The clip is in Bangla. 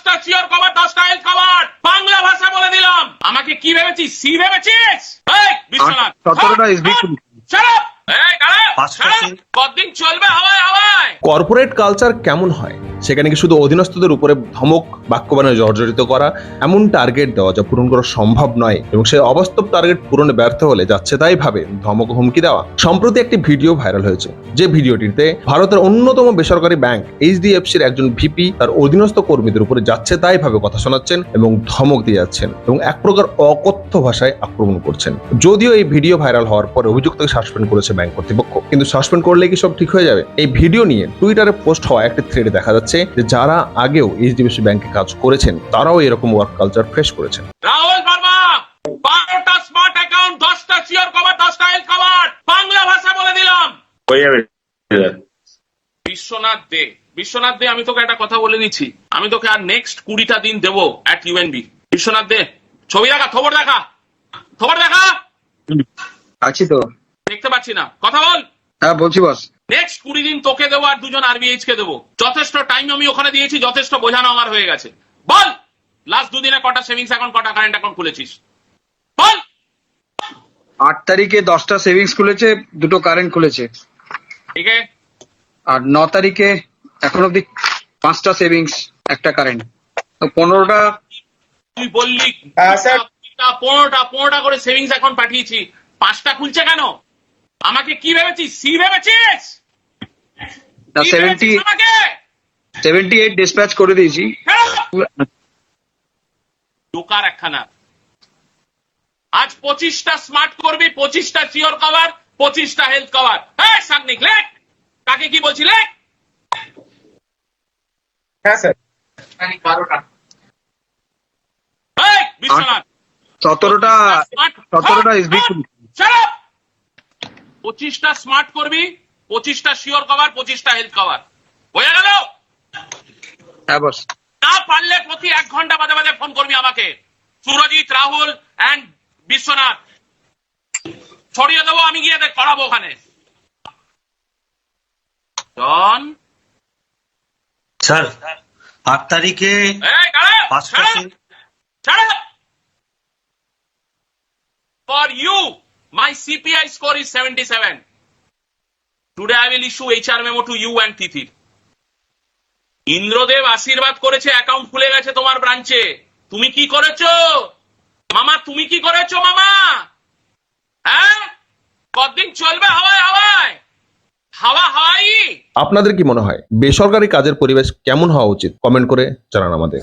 দশটা চিওর কভার দশটা হেলথ কভার বাংলা ভাষা বলে দিলাম। আমাকে কি ভেবেছিস? সি ভেবেছিস? বিশ্বনাথ। সতেরোটা up! সিল। কতদিন চলবে? হাওয়ায় হাওয়ায় কর্পোরেট কালচার কেমন হয়? সেখানে কি শুধু অধীনস্থদের উপরে ধমক, বাক্যবাণে জর্জরিত করা, এমন টার্গেট দেওয়া যা পূরণ করা সম্ভব নয় এবং সেই অবাস্তব টার্গেট পূরণে ব্যর্থ হলে যাচ্ছে তাই ভাবে ধমক হুমকি দেওয়া। সম্প্রতি একটি ভিডিও ভাইরাল হয়েছে, যে ভিডিওটিতে ভারতের অন্যতম বেসরকারি ব্যাংক এইচডিএফসি এইচডিএফসির একজন ভিপি তার অধীনস্থ কর্মীদের উপরে যাচ্ছে তাই ভাবে কথা শোনাচ্ছেন এবং ধমক দিয়ে যাচ্ছেন এবং এক প্রকার অকথ্য ভাষায় আক্রমণ করছেন। যদিও এই ভিডিও ভাইরাল হওয়ার পরে অভিযুক্তকে সাসপেন্ড করেছে ব্যাংক কর্তৃপক্ষ, কিন্তু সাসপেন্ড করলে কি সব ঠিক হয়ে যাবে? এই ভিডিও নিয়ে টুইটারে পোস্ট হওয়া একটি থ্রেড দেখা যাচ্ছে। যে যারা আগেও এইচডিএফসি ব্যাংকে কাজ করেছেন তারাও এরকম ওয়ার্ক কালচার ফেস করেছেন। রাহুল বর্মা বারোটা স্মার্ট অ্যাকাউন্ট দশটা কভার দশটা হেলথ কভার বাংলা ভাষা বলে দিলাম। হয়ে যাবে। বিশ্বনাথ দে বিশ্বনাথ দে আমি তোকে একটা কথা বলে দিচ্ছি আমি তোকে আর নেক্সট কুড়িটা দিন দেবো অ্যাট ইউএনবি বিশ্বনাথ দে ছবি দেখা খবর দেখা খবর দেখা। আছি তো। দেখতে পাচ্ছি না। কথা বল। হ্যাঁ বলছি বস নেক্সট কুড়ি দিন তোকে দেবো আর দুজন আরবিএইচ কে দেবো। যথেষ্ট টাইম আমি ওখানে দিয়েছি যথেষ্ট বোঝানো আমার হয়ে গেছে। বল! লাস্ট দুদিনে কটা সেভিংস অ্যাকাউন্ট কটা কারেন্ট অ্যাকাউন্ট খুলেছিস? বল! আট তারিখে দশটা সেভিংস খুলেছে দুটো কারেন্ট খুলেছে। ঠিক আছে আর ন তারিখে এখন অব্দি পাঁচটা সেভিংস একটা কারেন্ট তো পনেরোটা তুই বললি হ্যাঁ, পনেরোটা পনেরোটা করে সেভিংস অ্যাকাউন্ট পাঠিয়েছি। পাঁচটা খুলছে কেন? আমাকে কি ভেবেছিস? সি ভেবেছিস? না সেভেন্টি সেভেন্টি এইট ডিসপ্যাচ করে দিয়েছি। দোকার একখানা। আজ পঁচিশটা স্মার্ট করবি পঁচিশটা চিওর কভার পঁচিশটা হেলথ কভার হ্যাঁ সামনিক লেখ। কাকে কি বলছি লেখ? হ্যাঁ স্যার। এই, বিশ্বনাথ। সতেরোটা সতেরোটা SB পঁচিশটা স্মার্ট করবি পঁচিশটা শিওর কভার পঁচিশটা হেলথ কভার বোঝা গেল? হ্যাঁ না পারলে প্রতি এক ঘণ্টা বাদে বাদে ফোন করবি আমাকে। সুরজিৎ রাহুল অ্যান্ড বিশ্বনাথ। ছড়িয়ে দেবো আমি গিয়ে করাবো ওখানে। জন স্যার আট তারিখে পাঁচটা। For you, my CPI score is 77. Today I will issue HR memo to you and Tithir. Indradev আশীর্বাদ করেছে অ্যাকাউন্ট খুলে গেছে তোমার ব্রাঞ্চে তুমি কি করেছ? মামা, তুমি কি করেছ মামা? হ্যাঁ? কতদিন চলবে হাওয়ায় হাওয়ায়? হাওয়া হাওয়াই। আপনাদের কি মনে হয়, বেসরকারি কাজের পরিবেশ কেমন হওয়া উচিত? কমেন্ট করে জানান আমাদের।